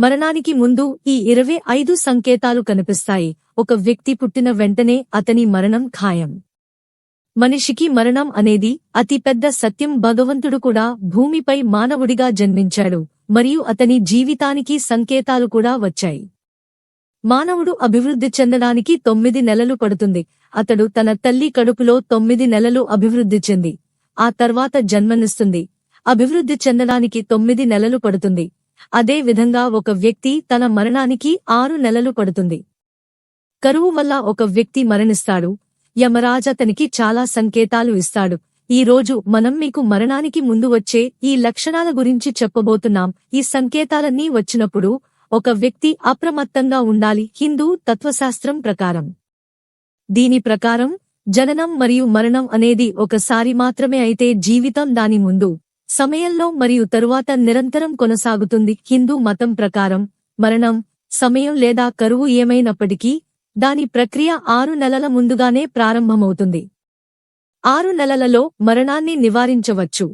మరణానికి ముందు ఈ ఇరవై ఐదు సంకేతాలు కనిపిస్తాయి. ఒక వ్యక్తి పుట్టిన వెంటనే అతని మరణం ఖాయం. మనిషికి మరణం అనేది అతి పెద్ద సత్యం. భగవంతుడు కూడా భూమిపై మానవుడిగా జన్మించాడు మరియు అతని జీవితానికి సంకేతాలు కూడా వచ్చాయి. మానవుడు అభివృద్ధి చెందడానికి తొమ్మిది నెలలు పడుతుంది. అతడు తన తల్లి కడుపులో తొమ్మిది నెలలు అభివృద్ధి చెంది ఆ తర్వాత జన్మనిస్తుంది. అభివృద్ధి చెందడానికి తొమ్మిది నెలలు పడుతుంది. అదే విధంగా ఒక వ్యక్తి తన మరణానికి ఆరు నెలలు పడుతుంది. కరువు వల్ల ఒక వ్యక్తి మరణిస్తాడు. యమరాజ అతనికి చాలా సంకేతాలు ఇస్తాడు. ఈ రోజు మనం మీకు మరణానికి ముందు వచ్చే ఈ లక్షణాల గురించి చెప్పబోతున్నాం. ఈ సంకేతాలన్నీ వచ్చినప్పుడు ఒక వ్యక్తి అప్రమత్తంగా ఉండాలి. హిందూ తత్వశాస్త్రం ప్రకారం. దీని ప్రకారం జననం మరియు మరణం అనేది ఒకసారి మాత్రమే అయితే జీవితం దాని ముందు. సమయంలో మరియు తరువాత నిరంతరం కొనసాగుతుంది. హిందూ మతం ప్రకారం మరణం సమయం లేదా కరువు ఏమైనప్పటికీ దాని ప్రక్రియ ఆరు నెలల ముందుగానే ప్రారంభమవుతుంది. ఆరు నెలలలో మరణాన్ని నివారించవచ్చు.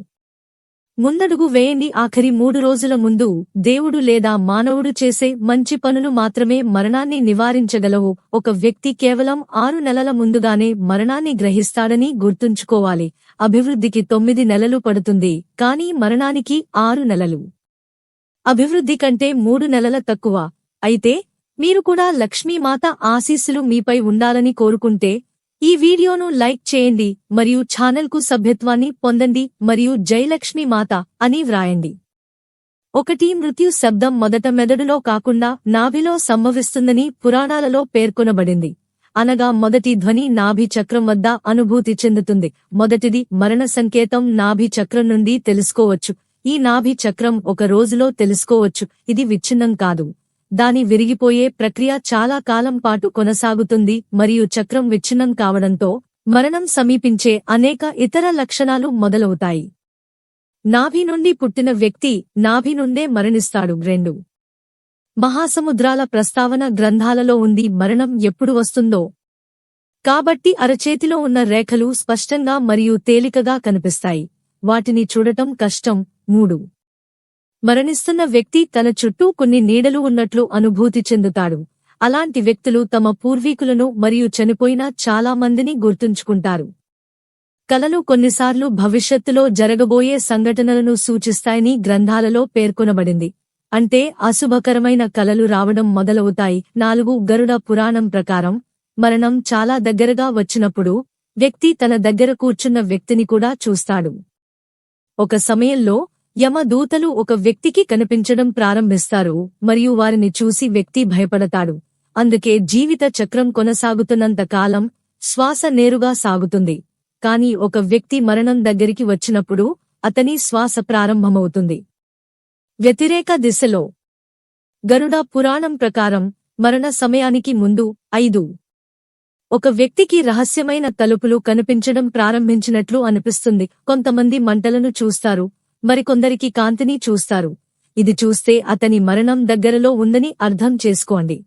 ముందడుగు వేయండి. ఆఖరి మూడు రోజుల ముందు దేవుడు లేదా మానవుడు చేసే మంచి పనులు మాత్రమే మరణాన్ని నివారించగలవు. ఒక వ్యక్తి కేవలం ఆరు నెలల ముందుగానే మరణాన్ని గ్రహిస్తాడని గుర్తుంచుకోవాలి. అభివృద్ధికి తొమ్మిది నెలలు పడుతుంది కానీ మరణానికి ఆరు నెలలు. అభివృద్ధి కంటే మూడు నెలల తక్కువ. అయితే మీరు కూడా లక్ష్మీమాత ఆశీస్సులు మీపై ఉండాలని కోరుకుంటే ఈ వీడియోను లైక్ చేయండి మరియు ఛానల్కు సభ్యత్వాన్ని పొందండి మరియు జయలక్ష్మి మాత అని వ్రాయండి. ఒకటి మృత్యు శబ్దం మొదట మెదడులో కాకుండా నాభిలో సంభవిస్తుందని పురాణాలలో పేర్కొనబడింది. అనగా మొదటి ధ్వని నాభి చక్రం వద్ద అనుభూతి చెందుతుంది. మొదటిది మరణ సంకేతం నాభి చక్రం నుండి తెలుసుకోవచ్చు. ఈ నాభి చక్రం ఒక రోజులో తెలుసుకోవచ్చు. ఇది విచ్ఛిన్నం కాదు. దాని విరిగిపోయే ప్రక్రియ చాలా కాలం పాటు కొనసాగుతుంది మరియు చక్రం విచ్ఛిన్నం కావడంతో మరణం సమీపించే అనేక ఇతర లక్షణాలు మొదలవుతాయి. నాభి నుండి పుట్టిన వ్యక్తి నాభి నుండే మరణిస్తాడు. రెండు. మహాసముద్రాల ప్రస్తావన గ్రంథాలలో ఉంది మరణం ఎప్పుడు వస్తుందో. కాబట్టి అరచేతిలో ఉన్న రేఖలు స్పష్టంగా మరియు తేలికగా కనిపిస్తాయి. వాటిని చూడటం కష్టం. మూడు. మరణిస్తున్న వ్యక్తి తన చుట్టూ కొన్ని నీడలు ఉన్నట్లు అనుభూతి చెందుతాడు. అలాంటి వ్యక్తులు తమ పూర్వీకులను మరియు చనిపోయిన చాలా మందిని గుర్తుంచుకుంటారు. కలలు కొన్నిసార్లు భవిష్యత్తులో జరగబోయే సంఘటనలను సూచిస్తాయని గ్రంథాలలో పేర్కొనబడింది. అంటే అశుభకరమైన కలలు రావడం మొదలవుతాయి. నాలుగు గరుడ పురాణం ప్రకారం మరణం చాలా దగ్గరగా వచ్చినప్పుడు వ్యక్తి తన దగ్గర కూర్చున్న వ్యక్తిని కూడా చూస్తాడు. ఒక సమయంలో యమ దూతలు ఒక వ్యక్తికి కనిపించడం ప్రారంభిస్తారు మరియు వారిని చూసి వ్యక్తి భయపడతాడు. అందుకే జీవిత చక్రం కొనసాగుతున్నంత కాలం శ్వాస నేరుగా సాగుతుంది. కాని ఒక వ్యక్తి మరణం దగ్గరికి వచ్చినప్పుడు అతని శ్వాస ప్రారంభమవుతుంది. వ్యతిరేక దిశలో. గరుడ పురాణం ప్రకారం మరణ సమయానికి ముందు ఐదు. ఒక వ్యక్తికి రహస్యమైన తలుపులు కనిపించడం ప్రారంభించినట్లు అనిపిస్తుంది. కొంతమంది మంటలను చూస్తారు. మరికొందరికి కాంతిని చూస్తారు. ఇది చూస్తే అతని మరణం దగ్గరలో ఉందని అర్థం చేసుకోండి.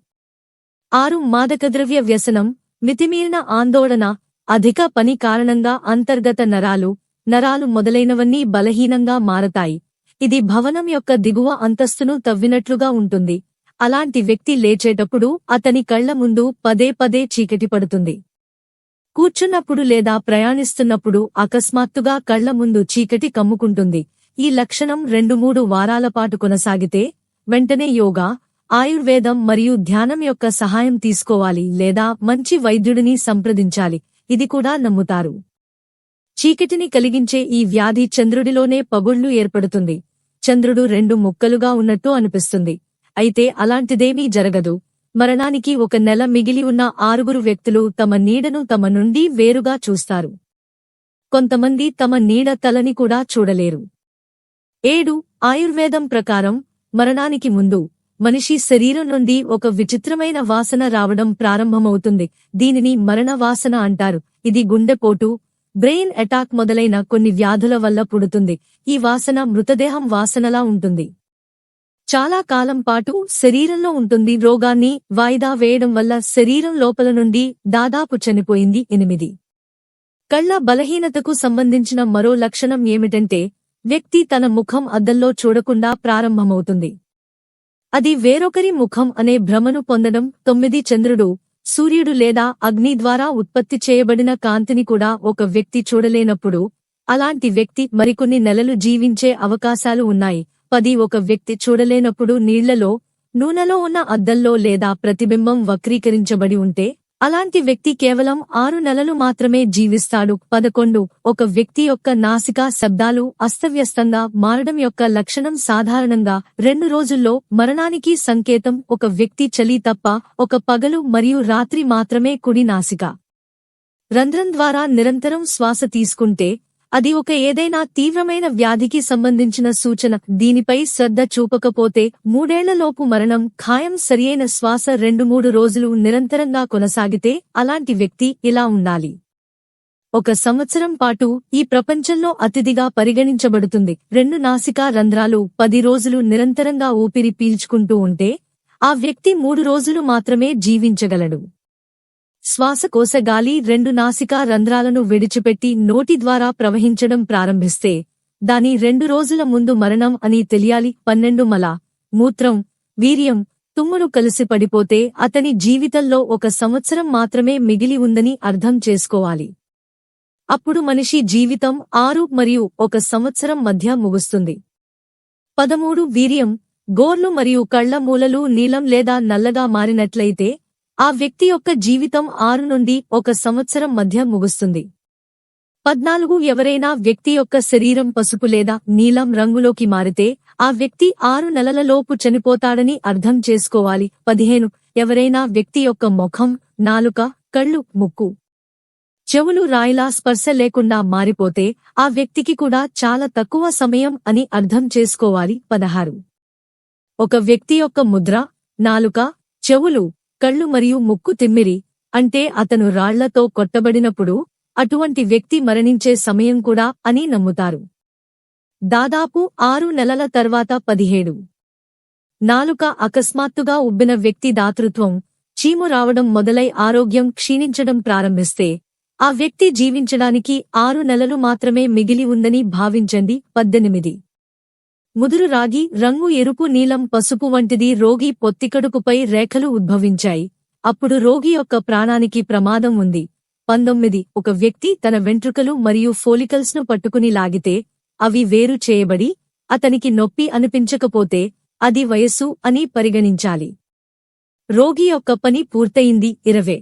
ఆరు మాదకద్రవ్య వ్యసనం మితిమీరిన ఆందోళన అధిక పని కారణంగా అంతర్గత నరాలు నరాలు మొదలైనవన్నీ బలహీనంగా మారతాయి. ఇది భవనం యొక్క దిగువ అంతస్తును తవ్వినట్లుగా ఉంటుంది. అలాంటి వ్యక్తి లేచేటప్పుడు అతని కళ్ళ ముందు పదే పదే చీకటి పడుతుంది. కూర్చున్నప్పుడు లేదా ప్రయాణిస్తున్నప్పుడు అకస్మాత్తుగా కళ్ళ ముందు చీకటి కమ్ముకుంటుంది. ఈ లక్షణం రెండు మూడు వారాల పాటు కొనసాగితే వెంటనే యోగా ఆయుర్వేదం మరియు ధ్యానం యొక్క సహాయం తీసుకోవాలి లేదా మంచి వైద్యుడిని సంప్రదించాలి. ఇది కూడా నమ్ముతారు. చీకటిని కలిగించే ఈ వ్యాధి చంద్రుడిలోనే పగుళ్ళు ఏర్పడుతుంది. చంద్రుడు రెండు ముక్కలుగా ఉన్నట్టు అనిపిస్తుంది. అయితే అలాంటిదేమీ జరగదు. మరణానికి ఒక నెల మిగిలి ఉన్న ఆరుగురు వ్యక్తులు తమ నీడను తమ నుండి వేరుగా చూస్తారు. కొంతమంది తమ నీడ తలని కూడా చూడలేరు. ఏడు ఆయుర్వేదం ప్రకారం మరణానికి ముందు మనిషి శరీరం నుండి ఒక విచిత్రమైన వాసన రావడం ప్రారంభమవుతుంది. దీనిని మరణ వాసన అంటారు. ఇది గుండెపోటు బ్రెయిన్ అటాక్ మొదలైన కొన్ని వ్యాధుల వల్ల పుడుతుంది. ఈ వాసన మృతదేహం వాసనలా ఉంటుంది. చాలా కాలం పాటు శరీరంలో ఉంటుంది. రోగాన్ని వాయిదా వేయడం వల్ల శరీరం లోపల నుండి దాదాపు చనిపోయింది. ఎనిమిది. కళ్ళ బలహీనతకు సంబంధించిన మరో లక్షణం ఏమిటంటే వ్యక్తి తన ముఖం అద్దంలో చూడకుండా ప్రారంభమవుతుంది. అది వేరొకరి ముఖం అనే భ్రమను పొందడం తొమ్మిది చంద్రుడు సూర్యుడు లేదా అగ్ని ద్వారా ఉత్పత్తి చేయబడిన కాంతిని కూడా ఒక వ్యక్తి చూడలేనప్పుడు అలాంటి వ్యక్తి మరికొన్ని నెలలు జీవించే అవకాశాలు ఉన్నాయి. పది ఒక వ్యక్తి చూడలేనప్పుడు నీళ్ళలో నూనెలో ఉన్న అద్దంలో లేదా ప్రతిబింబం వక్రీకరించబడి ఉంటే అలాంటి వ్యక్తి కేవలం ఆరు నెలలు మాత్రమే జీవిస్తాడు. పదకొండు. ఒక వ్యక్తి యొక్క నాసికా శబ్దాలు అస్తవ్యస్తంగా మారడం యొక్క లక్షణం సాధారణంగా రెండు రోజుల్లో మరణానికి సంకేతం. ఒక వ్యక్తి చలి తప్ప ఒక పగలు మరియు రాత్రి మాత్రమే కుడి నాసిక. రంధ్రం ద్వారా నిరంతరం శ్వాస తీసుకుంటే అది ఒక ఏదైనా తీవ్రమైన వ్యాధికి సంబంధించిన సూచన. దీనిపై శ్రద్ధ చూపకపోతే మూడేళ్ళలోపు మరణం ఖాయం సరియైన శ్వాస రెండు మూడు రోజులు నిరంతరంగా కొనసాగితే అలాంటి వ్యక్తి ఇలా ఉండాలి. ఒక సంవత్సరం పాటు ఈ ప్రపంచంలో అతిథిగా పరిగణించబడుతుంది. రెండు నాసికా రంధ్రాలు పది రోజులు నిరంతరంగా ఊపిరి పీల్చుకుంటూ ఉంటే ఆ వ్యక్తి మూడు రోజులు మాత్రమే జీవించగలడు. శ్వాసకోశ గాలి రెండు నాసికా రంధ్రాలను విడిచిపెట్టి నోటి ద్వారా ప్రవహించడం ప్రారంభిస్తే దాని రెండు రోజుల ముందు మరణం అని తెలియాలి. పన్నెండు మల. మూత్రం. వీర్యం. తుమ్మును కలిసి పడిపోతే అతని జీవితంలో ఒక సంవత్సరం మాత్రమే మిగిలి ఉందని అర్థం చేసుకోవాలి. అప్పుడు మనిషి జీవితం ఆరు మరియు ఒక సంవత్సరం మధ్య ముగుస్తుంది. పదమూడు. వీర్యం. గోర్లు మరియు కళ్ళ మూలలు నీలం లేదా నల్లగా మారినట్లయితే ఆ వ్యక్తి యొక్క జీవితం ఆరు నుండి ఒక సంవత్సరం మధ్య ముగుస్తుంది. పద్నాలుగు ఎవరైనా వ్యక్తి యొక్క శరీరం పసుపు లేదా నీలం రంగులోకి మారితే ఆ వ్యక్తి ఆరు నెలలలోపు చనిపోతాడని అర్థం చేసుకోవాలి. పదిహేను ఎవరైనా వ్యక్తి యొక్క ముఖం నాలుక కళ్ళు ముక్కు చెవులు రాయిలా స్పర్శ లేకుండా మారిపోతే ఆ వ్యక్తికి కూడా చాలా తక్కువ సమయం అని అర్థం చేసుకోవాలి. పదహారు ఒక వ్యక్తి యొక్క ముద్ర నాలుక చెవులు కళ్ళు మరియు ముక్కు తిమ్మిరి అంటే అతను రాళ్ళతో కొట్టబడినప్పుడు అటువంటి వ్యక్తి మరణించే సమయం కూడా అని నమ్ముతారు. దాదాపు ఆరు నెలల తర్వాత పదిహేడు. నాలుక అకస్మాత్తుగా ఉబ్బిన వ్యక్తి దాతృత్వం చీము రావడం మొదలై ఆరోగ్యం క్షీణించడం ప్రారంభిస్తే ఆ వ్యక్తి జీవించడానికి ఆరు నెలలు మాత్రమే మిగిలి ఉందని భావించండి. పద్దెనిమిది. ముదురు రాగి రంగు ఎరుపు నీలం పసుపు వంటిది రోగి పొత్తికడుపుపై రేఖలు ఉద్భవించాయి. అప్పుడు రోగి యొక్క ప్రాణానికి ప్రమాదం ఉంది. పంతొమ్మిది. ఒక వ్యక్తి తన వెంట్రుకలు మరియు ఫోలికల్స్ను పట్టుకుని లాగితే అవి వేరు చేయబడి అతనికి నొప్పి అనిపించకపోతే అది వయస్సు అని పరిగణించాలి. రోగి యొక్క పని పూర్తయింది. ఇరవే.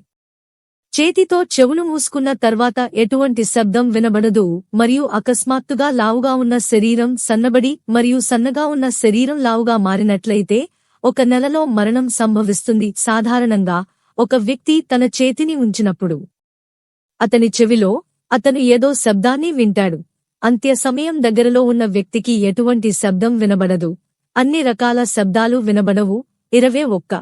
చేతితో చెవులు మూసుకున్న తర్వాత ఎటువంటి శబ్దం వినబడదు మరియు అకస్మాత్తుగా లావుగా ఉన్న శరీరం సన్నబడి మరియు సన్నగా ఉన్న శరీరం లావుగా మారినట్లయితే ఒక నెలలో మరణం సంభవిస్తుంది. సాధారణంగా ఒక వ్యక్తి తన చేతిని ఉంచినప్పుడు అతని చెవిలో అతను ఏదో శబ్దాన్ని వింటాడు. అంత్య సమయం దగ్గరలో ఉన్న వ్యక్తికి ఎటువంటి శబ్దం వినబడదు. అన్ని రకాల శబ్దాలు వినబడవు. ఇరవే ఒక్క.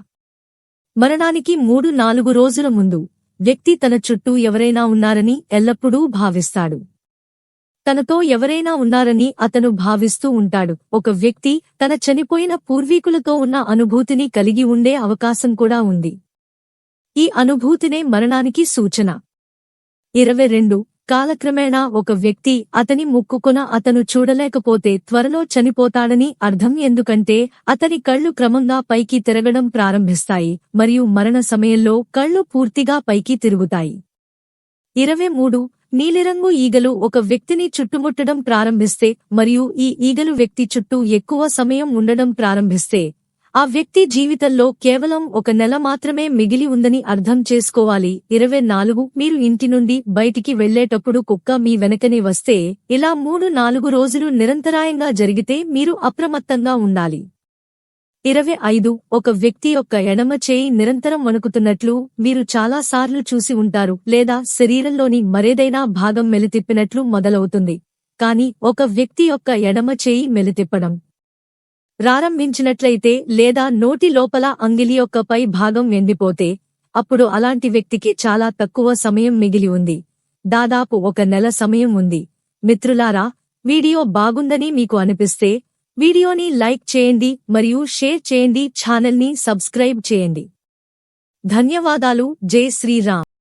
మరణానికి మూడు నాలుగు రోజుల ముందు వ్యక్తి తన చుట్టూ ఎవరైనా ఉన్నారని ఎల్లప్పుడూ భావిస్తాడు. తనతో ఎవరైనా ఉన్నారని అతను భావిస్తూ ఉంటాడు. ఒక వ్యక్తి తన చనిపోయిన పూర్వీకులతో ఉన్న అనుభూతిని కలిగి ఉండే అవకాశం కూడా ఉంది. ఈ అనుభూతినే మరణానికి సూచన. ఇరవై రెండు కాలక్రమేణా ఒక వ్యక్తి అతని ముక్కుకొన అతను చూడలేకపోతే త్వరలో చనిపోతాడని అర్థం ఎందుకంటే అతని కళ్ళు క్రమంగా పైకి తిరగడం ప్రారంభిస్తాయి మరియు మరణ సమయంలో కళ్ళు పూర్తిగా పైకి తిరుగుతాయి. ఇరవై మూడు. నీలిరంగు ఈగలు ఒక వ్యక్తిని చుట్టుముట్టడం ప్రారంభిస్తే మరియు ఈ ఈగలు వ్యక్తి చుట్టూ ఎక్కువ సమయం ఉండడం ప్రారంభిస్తే ఆ వ్యక్తి జీవితంలో కేవలం ఒక నెల మాత్రమే మిగిలి ఉందని అర్థం చేసుకోవాలి. ఇరవై నాలుగు మీరు ఇంటి నుండి బయటికి వెళ్ళేటప్పుడు కుక్క మీ వెనకనే వస్తే ఇలా మూడు నాలుగు రోజులు నిరంతరాయంగా జరిగితే మీరు అప్రమత్తంగా ఉండాలి. ఇరవై ఐదు ఒక వ్యక్తి యొక్క ఎడమ చేయి నిరంతరం వణుకుతున్నట్లు మీరు చాలాసార్లు చూసి ఉంటారు లేదా శరీరంలోని మరేదైనా భాగం మెలితిప్పినట్లు మొదలవుతుంది. కాని ఒక వ్యక్తి యొక్క ఎడమ చేయి మెలితిప్పడం ప్రారంభించినట్లయితే లేదా నోటి లోపల అంగిలి యొక్క పై భాగం ఎండిపోతే అప్పుడు అలాంటి వ్యక్తికి చాలా తక్కువ సమయం మిగిలి ఉంది. దాదాపు ఒక నెల సమయం ఉంది. మిత్రులారా వీడియో బాగుందని మీకు అనిపిస్తే వీడియోని లైక్ చేయండి మరియు షేర్ చేయండి ఛానల్ని సబ్స్క్రైబ్ చేయండి. ధన్యవాదాలు. జై శ్రీరామ్.